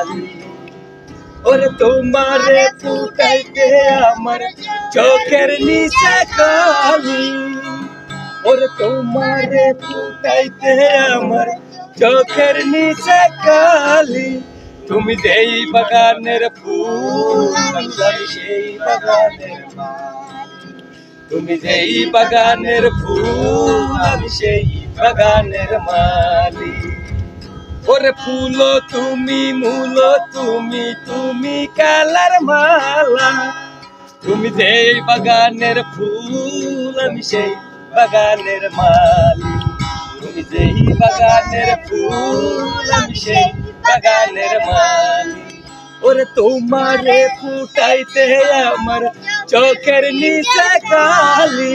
মালি ওরে তোমারে ফুটাইতে আমার চোখের নিচে কালি ওরে তোমারে ফুটাইতে আমার চোখের নিচে কালি তুমি যেই বাগানের ফুল আমি সেই বাগানের মালি। তুমি যেই বাগানের ফুল আমি সেই বাগানের মালি ওরে ফুল তুমি, মূল তুমি তুমি কালার মালা। তুমি যেই বাগানের ফুল, আমি সেই বাগানের মালি তুমি যেই বাগানের ফুল, আমি সেই বাগানের মালি ওরে তোমারে ফুটাইতে আমার চোখের নিচে কালি।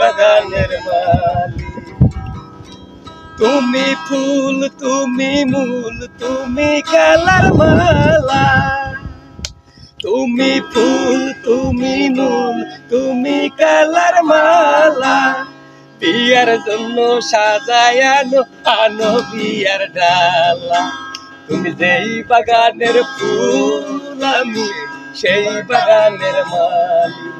বাগানের তুমি ফুল, তুমি মূল, তুমি কালার মালা। তুমি ফুল, তুমি মূল, তুমি কালার মালা। বিয়ার জন্য সাজায় আনো আনো বিয়ার ডালা। তুমি যেই বাগানের ফুল, আমি সেই বাগানের মালি